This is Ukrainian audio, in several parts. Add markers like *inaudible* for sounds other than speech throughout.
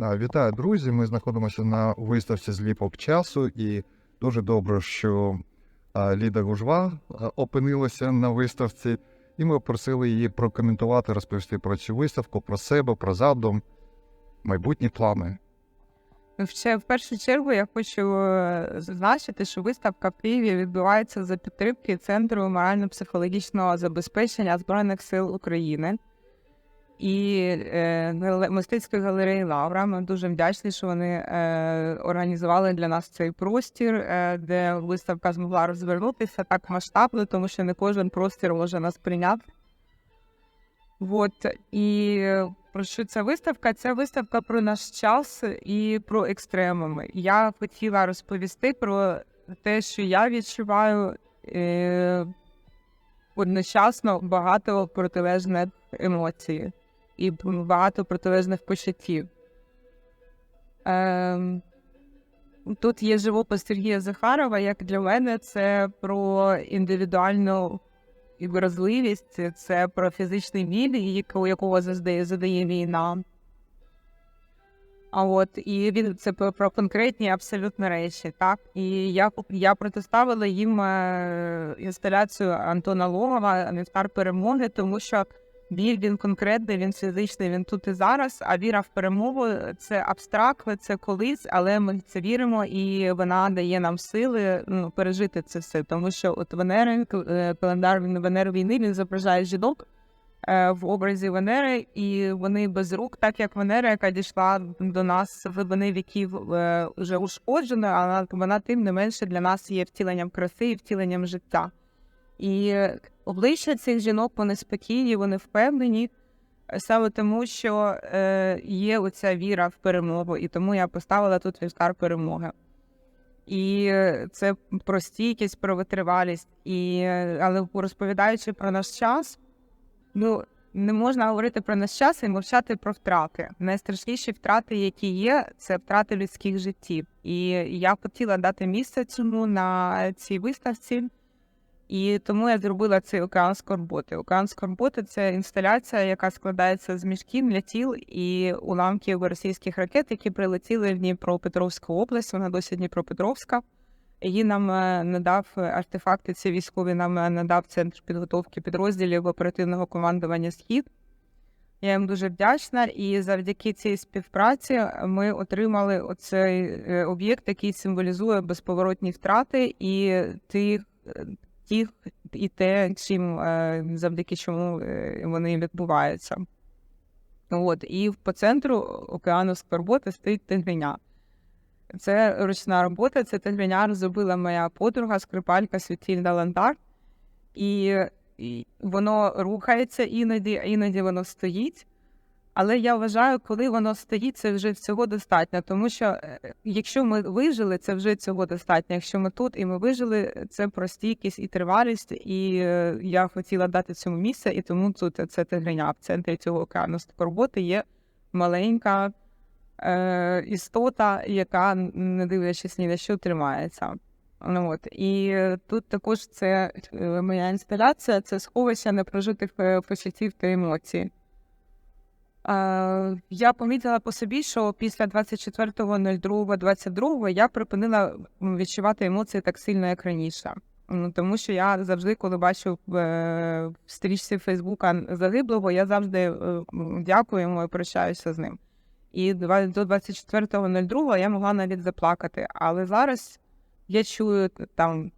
Вітаю, друзі! Ми знаходимося на виставці зліпок часу, і дуже добре, що Ліда Гужва опинилася на виставці, і ми просили її прокоментувати, розповісти про цю виставку, про себе, про задум, майбутні плани. Ще в першу чергу я хочу е, зазначити, що виставка в Києві відбувається за підтримки Центру морально-психологічного забезпечення Збройних сил України і е, мистецької галереї Лавра. Ми дуже вдячні, що вони е, організували для нас цей простір, е, де виставка змогла розвернутися так масштабно, тому що не кожен простір може нас прийняти. От і про що ця виставка? Це виставка про наш час і про екстремуми. Я хотіла розповісти про те, що я відчуваю е, одночасно багато протилежних емоцій і багато протилежних почуттів. Ем, Тут є живопис Сергія Захарова. Як для мене, це про індивідуальну вразливість, це про фізичний біль, якого задає, задає війна. А от і він це про, про конкретні абсолютно речі, так і я я протиставила їм е, інсталяцію Антона Логова Нектар перемоги, тому що біль він конкретний, він фізичний, він тут і зараз. А віра в перемогу це абстрактно, це колись, але ми в це віримо, і вона дає нам сили ну, пережити це все. Тому що от Венери, е, календар Венери війни, він зображає жінок е, в образі Венери, і вони без рук, так як Венера, яка дійшла до нас в глибини віків, е, вже ушкоджена, але вона тим не менше для нас є втіленням краси і втіленням життя. І обличчя цих жінок вони спокійні, вони впевнені. Саме тому, що е, є оця віра в перемогу, і тому я поставила тут вівтар перемоги. І це про стійкість, про витривалість. І, е, але розповідаючи про наш час, ну не можна говорити про наш час і мовчати про втрати. Найстрашніші втрати, які є, це втрати людських життів. І я хотіла дати місце цьому на цій виставці. І тому я зробила цей океан скорботи. Океан скорботи це інсталяція, яка складається з мішків для тіл і уламків російських ракет, які прилетіли в Дніпропетровську область. Вона досі Дніпропетровська. Її нам е, надав е, артефакти. Ці військові нам е, надав центр підготовки підрозділів оперативного командування Схід. Я їм дуже вдячна, і завдяки цій співпраці ми отримали оцей об'єкт, який символізує безповоротні втрати і тих, тих і те, чим е, завдяки чому е, вони відбуваються. От і по центру океану скорботи стоїть тигриня. Це ручна робота. Це тигриня розробила моя подруга, скрипалька Світільда Лантар. І, і воно рухається іноді, а іноді воно стоїть. Але я вважаю, коли воно стоїть, це вже всього достатньо. Тому що е, якщо ми вижили, це вже цього достатньо. Якщо ми тут і ми вижили, це про стійкість і тривалість. І е, я хотіла дати цьому місце, і тому тут це тигриня. В центрі цього океану роботи є маленька е, істота, яка, не дивлячись ні на що, тримається. Ну, от. І е, тут також це е, моя інсталяція, це сховище непрожитих е, почуттів та емоцій. Е, я помітила по собі, що після 24.02.22 я припинила відчувати емоції так сильно, як раніше. Ну, Тому що я завжди, коли бачу в, е, стрічці Фейсбука загиблого, я завжди е, дякую йому і прощаюся з ним. І до 24.02 я могла навіть заплакати. Але зараз я чую там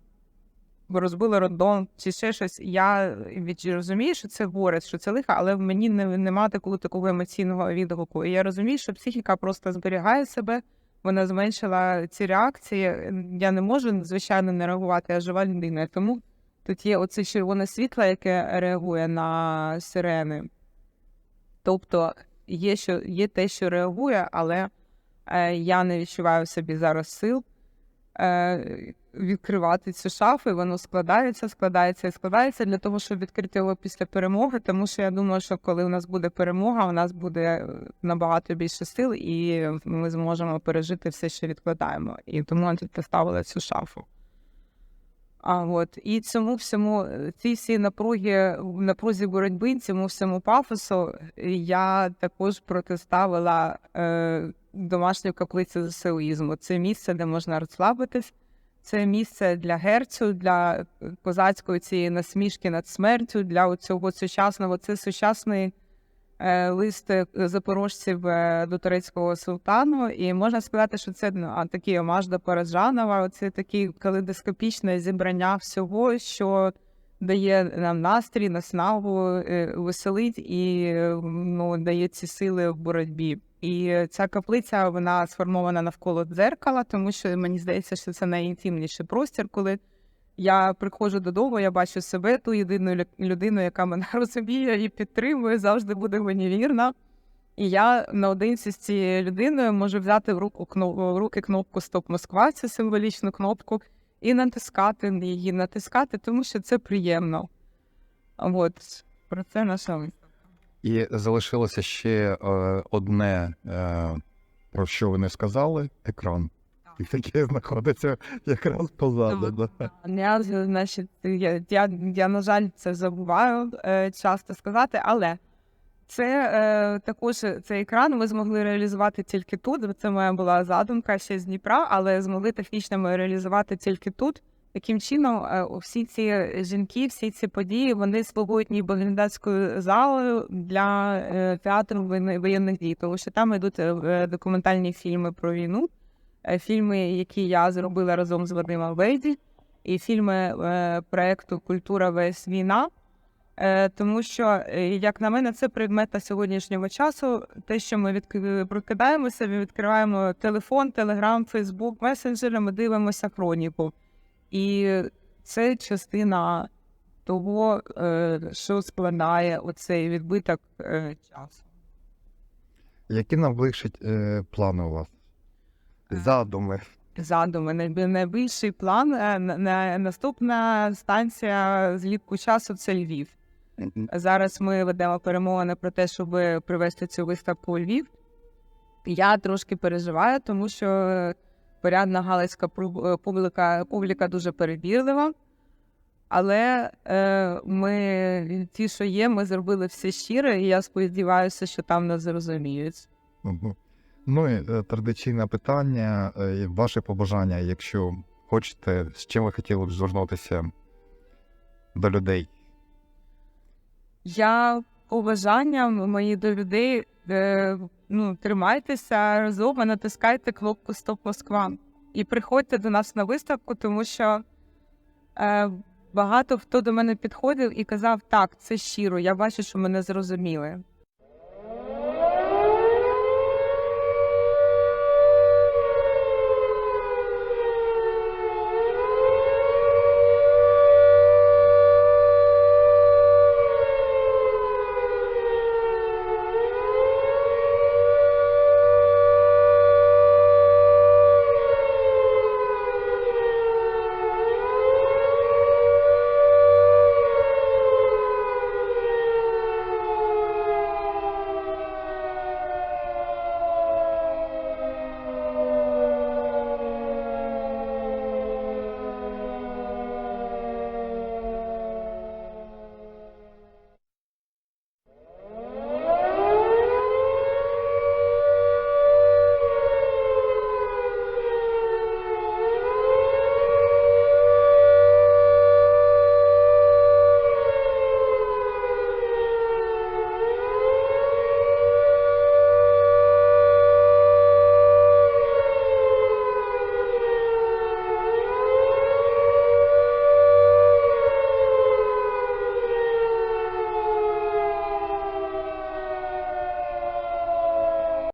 розбили роддом чи ще щось. Я розумію, що це горе, що це лиха, але в мені не, немає такого такого емоційного відгуку. І я розумію, що психіка просто зберігає себе. Вона зменшила ці реакції. Я не можу, звичайно, не реагувати, я жива людина. Тому тут є оце червоне світло, яке реагує на сирени. Тобто є, що, є те, що реагує, але е, я не відчуваю в собі зараз сил е, відкривати цю шафу, і воно складається, складається і складається для того, щоб відкрити його після перемоги. Тому що я думаю, що коли у нас буде перемога, у нас буде е, набагато більше сил, і ми зможемо пережити все, що відкладаємо. І тому я тут поставила цю шафу. А от і цьому всьому е, ці всі напруги напрузі боротьби, цьому всьому пафосу я також протиставила е, домашню каплицю ЗСУїзму. Це місце, де можна розслабитись. Це місце для герцю, для козацької цієї насмішки над смертю, для цього сучасного. Це сучасний е, лист е, запорожців е, до турецького султану. І можна сказати, що це ну, такий омаж до Паражанова. Це таке калейдоскопічне зібрання всього, що дає нам настрій, наснагу, е, веселить і е, ну, дає ці сили в боротьбі. І ця каплиця вона сформована навколо дзеркала, тому що мені здається, що це найінтимніший простір, коли я приходжу додому, я бачу себе, ту єдину лю- людину, яка мене *laughs* розуміє і підтримує, завжди буде мені вірна. І я наодинці з цією людиною можу взяти в руку в руки кнопку Стоп Москва, цю символічну кнопку, і натискати її, натискати, тому що це приємно. От про це наша. І залишилося ще е, одне, е, про що ви не сказали: екран. Таке знаходиться якраз позаду. Я, значить, я, я, я, на жаль, це забуваю е, часто сказати, але це е, також цей екран ми змогли реалізувати тільки тут. Це моя була задумка ще з Дніпра, але змогли технічно ми реалізувати тільки тут. Таким чином, е, всі ці жінки, всі ці події вони слугують ніби глядацькою залою для е, театру воєнних дій, тому що там йдуть е, документальні фільми про війну, е, фільми, які я зробила разом з Вадимом Вейді, і фільми е, проекту Культура весь війна. Е, Тому що, е, як на мене, це предмет на сьогоднішнього часу. Те, що ми відк- прокидаємося, ми відкриваємо телефон, телеграм, фейсбук, месенджери, ми дивимося хроніку. І це частина того, е, що складає оцей відбиток е, часу. Які найближчі е, плани у вас? Задуми. задуми. Найбільший план на- на- наступна станція злітку часу це Львів. Зараз ми ведемо перемовини про те, щоб привезти цю виставку у Львів. Я трошки переживаю, тому що порядна галицька е, публіка, публіка дуже перебірлива. Але е, ми, ті, що є, ми зробили все щиро, і я сподіваюся, що там нас зрозуміють. Ну і е, традиційне питання, е, ваше побажання, якщо хочете, з чим ви хотіли б звернутися до людей? Я побажання мої до людей. Е, ну, тримайтеся разом, натискайте кнопку Стоп Москва. І приходьте до нас на виставку, тому що е, багато хто до мене підходив і казав, так, це щиро, я бачу, що мене зрозуміли.